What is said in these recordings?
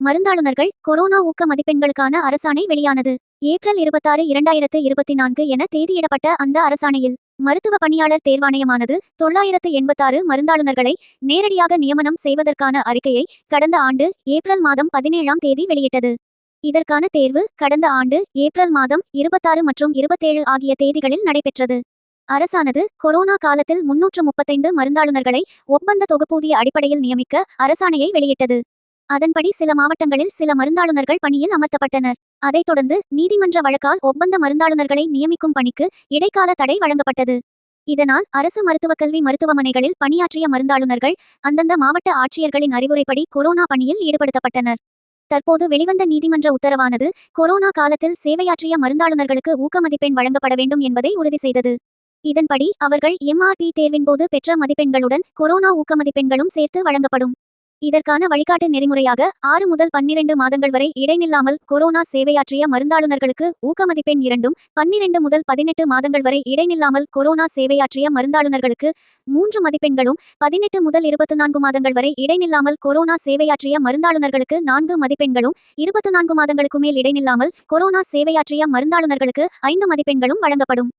மருந்தாளுநர்கள் corona ஊக்க மதிப்பெண்களுக்கான அரசாணை வெளியானது. ஏப்ரல் இருபத்தாறு இரண்டாயிரத்து இருபத்தி நான்கு என தேதியிடப்பட்ட அந்த அரசாணையில் மருத்துவ பணியாளர் தேர்வாணையமானது தொள்ளாயிரத்து எண்பத்தாறு மருந்தாளுநர்களை நேரடியாக நியமனம் செய்வதற்கான அறிக்கையை கடந்த ஆண்டு ஏப்ரல் மாதம் பதினேழாம் தேதி வெளியிட்டது. இதற்கான தேர்வு கடந்த ஆண்டு ஏப்ரல் மாதம் இருபத்தாறு மற்றும் இருபத்தேழு ஆகிய தேதிகளில் நடைபெற்றது. அரசானது கொரோனா காலத்தில் முன்னூற்று முப்பத்தைந்து மருந்தாளுநர்களை ஒப்பந்த தொகுப்பூதிய அடிப்படையில் நியமிக்க அரசாணையை வெளியிட்டது. அதன்படி சில மாவட்டங்களில் சில மருந்தாளுநர்கள் பணியில் அமர்த்தப்பட்டனர். அதைத் தொடர்ந்து நீதிமன்ற வழக்கால் ஒப்பந்த மருந்தாளுநர்களை நியமிக்கும் பணிக்கு இடைக்கால தடை வழங்கப்பட்டது. இதனால் அரசு மருத்துவக் கல்வி மருத்துவமனைகளில் பணியாற்றிய மருந்தாளுநர்கள் அந்தந்த மாவட்ட ஆட்சியர்களின் அறிவுரைப்படி கொரோனா பணியில் ஈடுபடுத்தப்பட்டனர். தற்போது வெளிவந்த நீதிமன்ற உத்தரவானது கொரோனா காலத்தில் சேவையாற்றிய மருந்தாளுநர்களுக்கு ஊக்கமதிப்பெண் வழங்கப்பட வேண்டும் என்பதை உறுதி செய்தது. இதன்படி அவர்கள் எம்ஆர்பி தேர்வின் போது பெற்ற மதிப்பெண்களுடன் கொரோனா ஊக்கமதிப்பெண்களும் சேர்த்து வழங்கப்படும். இதற்கான வழிகாட்டு நெறிமுறையாக ஆறு முதல் பன்னிரண்டு மாதங்கள் வரை இடைநில்லாமல் கொரோனா சேவையாற்றிய மருந்தாளுநர்களுக்கு ஊக்க மதிப்பெண் இரண்டும் பன்னிரண்டு முதல் பதினெட்டு மாதங்கள் வரை இடைநில்லாமல் கொரோனா சேவையாற்றிய மருந்தாளுநர்களுக்கு மூன்று மதிப்பெண்களும் பதினெட்டு முதல் இருபத்தி நான்கு மாதங்கள் வரை இடைநில்லாமல் கொரோனா சேவையாற்றிய மருந்தாளுநர்களுக்கு நான்கு மதிப்பெண்களும் இருபத்தி நான்கு மாதங்களுக்கு மேல் இடைநில்லாமல் கொரோனா சேவையாற்றிய மருந்தாளுநர்களுக்கு ஐந்து மதிப்பெண்களும் வழங்கப்படும்.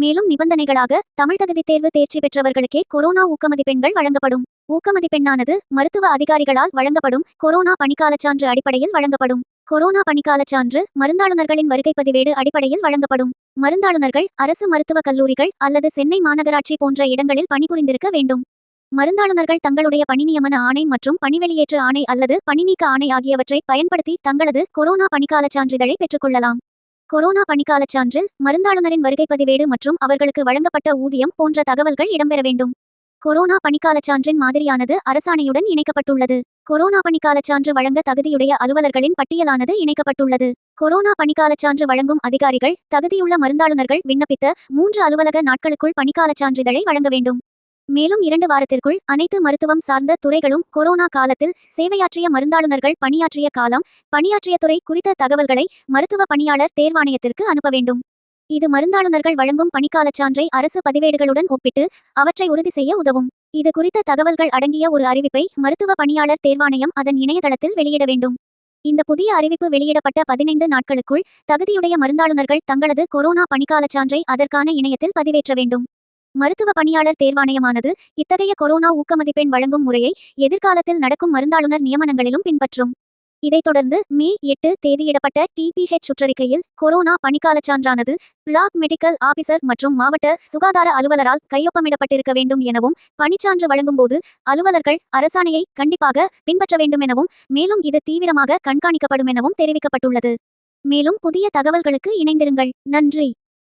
மேலும் நிபந்தனைகளாக தமிழ் தகுதி தேர்வு தேர்ச்சி பெற்றவர்களுக்கே கொரோனா ஊக்கமதிப்பெண்கள் வழங்கப்படும். ஊக்கமதிப்பெண்ணானது மருத்துவ அதிகாரிகளால் வழங்கப்படும். கொரோனா பணிக்காலச் சான்று அடிப்படையில் வழங்கப்படும். கொரோனா பணிக்காலச் சான்று மருந்தாளுநர்களின் வருகை பதிவேடு அடிப்படையில் வழங்கப்படும். மருந்தாளுநர்கள் அரசு மருத்துவக் கல்லூரிகள் அல்லது சென்னை மாநகராட்சி போன்ற இடங்களில் பணிபுரிந்திருக்க வேண்டும். மருந்தாளுநர்கள் தங்களுடைய பணி நியமன ஆணை மற்றும் பணிவெளியேற்று ஆணை அல்லது பணிநீக்க ஆணை ஆகியவற்றை பயன்படுத்தி தங்களது கொரோனா பணிக்காலச் சான்றிதழை பெற்றுக்கொள்ளலாம் கொரோனா பணிக்காலச் சான்றில் மருந்தாளுநரின் வருகை பதிவேடு மற்றும் அவர்களுக்கு வழங்கப்பட்ட ஊதியம் போன்ற தகவல்கள் இடம்பெற வேண்டும். கொரோனா பணிக்காலச் சான்றின் மாதிரியானது அரசாணையுடன் இணைக்கப்பட்டுள்ளது. கொரோனா பணிக்காலச் சான்று வழங்க தகுதியுடைய அலுவலர்களின் பட்டியலானது இணைக்கப்பட்டுள்ளது. கொரோனா பணிக்காலச் சான்று வழங்கும் அதிகாரிகள் தகுதியுள்ள மருந்தாளுநர்கள் விண்ணப்பித்த மூன்று அலுவலக நாட்களுக்குள் பணிக்காலச் சான்றிதழை வழங்க வேண்டும். மேலும் இரண்டு வாரத்திற்குள் அனைத்து மருத்துவம் சார்ந்த துறைகளும் கொரோனா காலத்தில் சேவையாற்றிய மருந்தாளுநர்கள் பணியாற்றிய காலம் பணியாற்றிய துறை குறித்த தகவல்களை மருத்துவ பணியாளர் தேர்வாணையத்திற்கு அனுப்ப வேண்டும். இது மருந்தாளுநர்கள் வழங்கும் பணிக்காலச் சான்றை அரசு பதிவேடுகளுடன் ஒப்பிட்டு அவற்றை உறுதி செய்ய உதவும். இது குறித்த தகவல்கள் அடங்கிய ஒரு அறிவிப்பை மருத்துவ பணியாளர் தேர்வாணையம் அதன் இணையதளத்தில் வெளியிட வேண்டும். இந்த புதிய அறிவிப்பு வெளியிடப்பட்ட பதினைந்து நாட்களுக்குள் தகுதியுடைய மருந்தாளுநர்கள் தங்களது கொரோனா பணிக்காலச் சான்றை அதற்கான இணையத்தில் பதிவேற்ற வேண்டும். மருத்துவ பணியாளர் தேர்வாணையமானது இத்தகைய கொரோனா ஊக்கமதிப்பெண் வழங்கும் முறையை எதிர்காலத்தில் நடக்கும் மருந்தாளுநர் நியமனங்களிலும் பின்பற்றும். இதைத் தொடர்ந்து மே எட்டு தேதியிடப்பட்ட டிபிஹெச் சுற்றறிக்கையில் கொரோனா பணிக்காலச் சான்றானது பிளாக் மெடிக்கல் ஆபிசர் மற்றும் மாவட்ட சுகாதார அலுவலரால் கையொப்பமிடப்பட்டிருக்க வேண்டும் எனவும் பணிச்சான்று வழங்கும்போது அலுவலர்கள் அரசாணையை கண்டிப்பாக பின்பற்ற வேண்டும் எனவும் மேலும் இது தீவிரமாக கண்காணிக்கப்படும் எனவும் தெரிவிக்கப்பட்டுள்ளது. மேலும் புதிய தகவல்களுக்கு இணைந்திருங்கள். நன்றி.